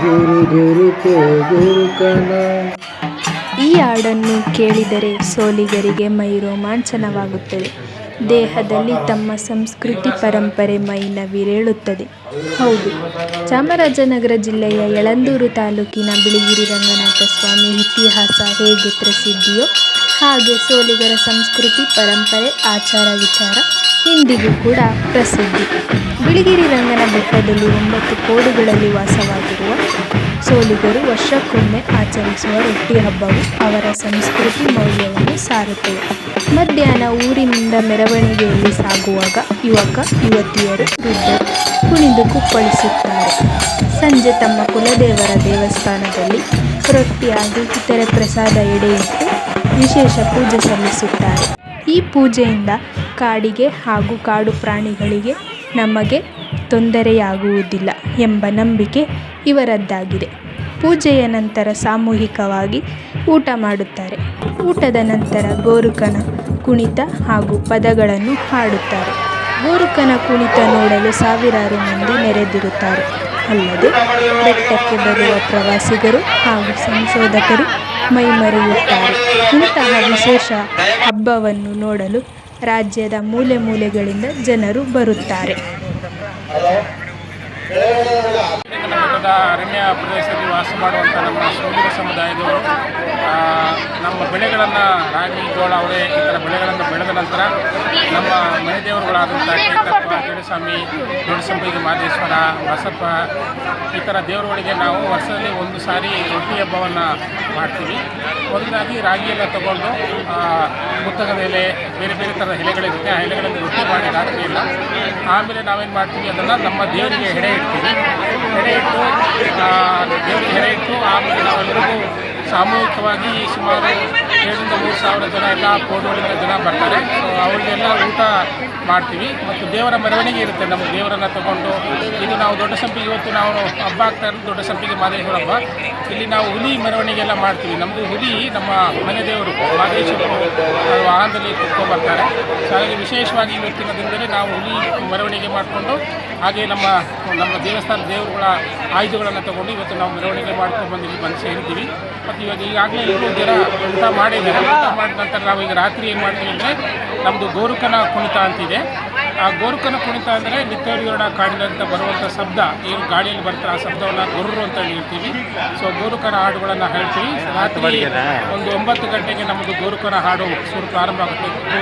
ಗುರು ಗುರುಕೋ ಗುರುಕನ ಈ ಹಾಡನ್ನು ಕೇಳಿದರೆ ಸೋಲಿಗರಿಗೆ ಮೈ ರೋಮಾಂಚನವಾಗುತ್ತದೆ. ದೇಹದಲ್ಲಿ ತಮ್ಮ ಸಂಸ್ಕೃತಿ ಪರಂಪರೆ ಮೈ ನವಿರೇಳುತ್ತದೆ. ಹೌದು, ಚಾಮರಾಜನಗರ ಜಿಲ್ಲೆಯ ಯಳಂದೂರು ತಾಲೂಕಿನ ಬಿಳಿಗಿರಿ ರಂಗನಾಥ ಸ್ವಾಮಿ ಇತಿಹಾಸ ಹೇಗೆ ಪ್ರಸಿದ್ಧಿಯೋ ಹಾಗೆ ಸೋಲಿಗರ ಸಂಸ್ಕೃತಿ, ಪರಂಪರೆ, ಆಚಾರ, ವಿಚಾರ ಇಂದಿಗೂ ಕೂಡ ಪ್ರಸಿದ್ಧಿ. ಬಿಳಿಗಿರಿ ರಂಗನ ಬೆಟ್ಟದಲ್ಲಿ ಒಂಬತ್ತು ಕೋಡುಗಳಲ್ಲಿ ವಾಸವಾಗಿರುವ ಸೋಲಿಗರು ವರ್ಷಕ್ಕೊಮ್ಮೆ ಆಚರಿಸುವ ರೊಟ್ಟಿ ಹಬ್ಬವು ಅವರ ಸಂಸ್ಕೃತಿ ಮೌಲ್ಯವನ್ನು ಸಾರುತ್ತದೆ. ಮಧ್ಯಾಹ್ನ ಊರಿನಿಂದ ಮೆರವಣಿಗೆಯಲ್ಲಿ ಸಾಗುವಾಗ ಯುವಕ, ಯುವತಿಯರು ವೃದ್ಧರು ಕುಣಿದು ಕುಪ್ಪಳಿಸುತ್ತಾರೆ. ಸಂಜೆ ತಮ್ಮ ಕುಲದೇವರ ದೇವಸ್ಥಾನದಲ್ಲಿ ರೊಟ್ಟಿಯಾಗಿ ಇತರೆ ಪ್ರಸಾದ ಎಡೆಯಿಟ್ಟು ವಿಶೇಷ ಪೂಜೆ ಸಲ್ಲಿಸುತ್ತಾರೆ. ಈ ಪೂಜೆಯಿಂದ ಕಾಡಿಗೆ ಹಾಗೂ ಕಾಡು ಪ್ರಾಣಿಗಳಿಗೆ ನಮಗೆ ತೊಂದರೆಯಾಗುವುದಿಲ್ಲ ಎಂಬ ನಂಬಿಕೆ ಇವರದ್ದಾಗಿದೆ. ಪೂಜೆಯ ನಂತರ ಸಾಮೂಹಿಕವಾಗಿ ಊಟ ಮಾಡುತ್ತಾರೆ. ಊಟದ ನಂತರ ಗೋರುಕನ ಕುಣಿತ ಹಾಗೂ ಪದಗಳನ್ನು ಹಾಡುತ್ತಾರೆ. ಗೋರುಕನ ಕುಣಿತ ನೋಡಲು ಸಾವಿರಾರು ಮಂದಿ ನೆರೆದಿರುತ್ತಾರೆ. ಅಲ್ಲದೆ ಬೆಟ್ಟಕ್ಕೆ ಬರುವ ಪ್ರವಾಸಿಗರು ಹಾಗೂ ಸಂಶೋಧಕರು ಮೈಮರೆಯುತ್ತಾರೆ. ಇಂತಹ ವಿಶೇಷ ಹಬ್ಬವನ್ನು ನೋಡಲು ರಾಜ್ಯದ ಮೂಲೆ ಮೂಲೆಗಳಿಂದ ಜನರು ಬರುತ್ತಾರೆ. ಅರಣ್ಯ ಪ್ರದೇಶದಲ್ಲಿ ವಾಸ ಮಾಡುವಂಥ ನಮ್ಮ ಸೋದರ ಸಮುದಾಯದವರು ನಮ್ಮ ಬೆಳೆಗಳನ್ನು ರಾಗಿ, ಜೋಳ ಅವರೇ ಈ ಥರ ಬೆಳೆಗಳನ್ನು ಬೆಳೆದ ನಂತರ ನಮ್ಮ ಮನೆ ದೇವರುಗಳಾದಂಥ ಸ್ವಾಮಿ ದೊಡ್ಡ ದೊಡ್ಡಸಂಪಿಗೆ ಮಾದೇಶ್ವರ ಬಸಪ್ಪ ಈ ಥರ ದೇವರುಗಳಿಗೆ ನಾವು ವರ್ಷದಲ್ಲಿ ಒಂದು ಸಾರಿ ರೊಟ್ಟಿ ಹಬ್ಬವನ್ನು ಮಾಡ್ತೀವಿ. ಒಂದಾಗಿ ರಾಗಿಯನ್ನು ತಗೊಂಡು ಮುತ್ತಗದ ಎಲೆ ಬೇರೆ ಬೇರೆ ಥರದ ಎಲೆಗಳಿರುತ್ತೆ. ಆ ಎಲೆಗಳಲ್ಲಿ ರೊಟ್ಟಿ ಮಾಡಿ ರಾತ್ರಿ ಎಲ್ಲ. ಆಮೇಲೆ ನಾವೇನು ಮಾಡ್ತೀವಿ ಅದನ್ನು ನಮ್ಮ ದೇವರಿಗೆ ಹೆಡೆ ಇಡ್ತೀವಿ. ಹೆಡೆ ಇಟ್ಟು ದೇವರಿಗೆ ಹೆಡೆ ಇಟ್ಟು ಆಮೇಲೆ ನಾವೆಲ್ಲರಿಗೂ ಸಾಮೂಹಿಕವಾಗಿ ಸುಮಾರು ಏಳರಿಂದ ಮೂರು ಸಾವಿರ ಜನ ಎಲ್ಲ ಕೋಡೂರಿಂದ ಜನ ಬರ್ತಾರೆ. ಸೊ ಅವ್ರಿಗೆಲ್ಲ ಊಟ ಮಾಡ್ತೀವಿ. ಮತ್ತು ದೇವರ ಮೆರವಣಿಗೆ ಇರುತ್ತೆ. ನಮ್ಮ ದೇವರನ್ನು ತಗೊಂಡು ಇದು ನಾವು ದೊಡ್ಡ ಸಂಪಿಗೆ ಇವತ್ತು ನಾವು ಹಬ್ಬ ಆಗ್ತಾ ಇರೋದು ದೊಡ್ಡ ಸಂಪಿಗೆ ಮಾದೇಶ್ವರ ಹಬ್ಬ. ಇಲ್ಲಿ ನಾವು ಹುಲಿ ಮೆರವಣಿಗೆ ಎಲ್ಲ ಮಾಡ್ತೀವಿ. ನಮ್ಮದು ಹುಲಿ ನಮ್ಮ ಮನೆ ದೇವರು, ಮಾದೇಶ್ವರ ವಾಹನದಲ್ಲಿ ಕುತ್ಕೊಂಡ್ಬರ್ತಾರೆ ಸೊ ಹಾಗಾಗಿ ವಿಶೇಷವಾಗಿ ಇವತ್ತಿನ ದಿನದಲ್ಲಿ ನಾವು ಹುಲಿ ಮೆರವಣಿಗೆ ಮಾಡಿಕೊಂಡು ಹಾಗೆ ನಮ್ಮ ನಮ್ಮ ದೇವಸ್ಥಾನ ದೇವರುಗಳ ಆಯುಧಗಳನ್ನು ತಗೊಂಡು ಇವತ್ತು ನಾವು ಮೆರವಣಿಗೆ ಮಾಡ್ಕೊಂಡು ಬಂದು ಇಲ್ಲಿ ಬಂದು ಸೇರಿದ್ದೀವಿ. ಮತ್ತು ಇವಾಗ ಈಗಾಗಲೇ ಎಲ್ಲರೂ ಜನ ಊಟ ಮಾಡಿದ್ದಾರೆ. ಊಟ ಮಾಡಿದ ನಂತರ ನಾವು ಈಗ ರಾತ್ರಿ ಏನು ಮಾಡ್ತೀವಿ ಅಂದರೆ ನಮ್ಮದು ಗೋರುಕನ ಕುಣಿತ ಅಂತಿದೆ. ಆ ಗೋರುಕನ ಕುಣಿತ ಅಂದರೆ ನಿತ್ಯವರಿಗರಣ ಕಾಡಿನಂತ ಬರುವಂಥ ಶಬ್ದ ಏನು ಗಾಡಿಯಲ್ಲಿ ಬರ್ತಾರೆ ಆ ಶಬ್ದವನ್ನು ಗೊರ್ರು ಅಂತ ಹೇಳ್ತೀವಿ. ಸೊ ಗೋರುಕನ ಹಾಡುಗಳನ್ನು ಹೇಳ್ತೀವಿ. ರಾತ್ರಿ ಒಂದು ಒಂಬತ್ತು ಗಂಟೆಗೆ ನಮ್ಮದು ಗೋರುಕನ ಹಾಡು ಶುರು ಪ್ರಾರಂಭ ಆಗುತ್ತೆ.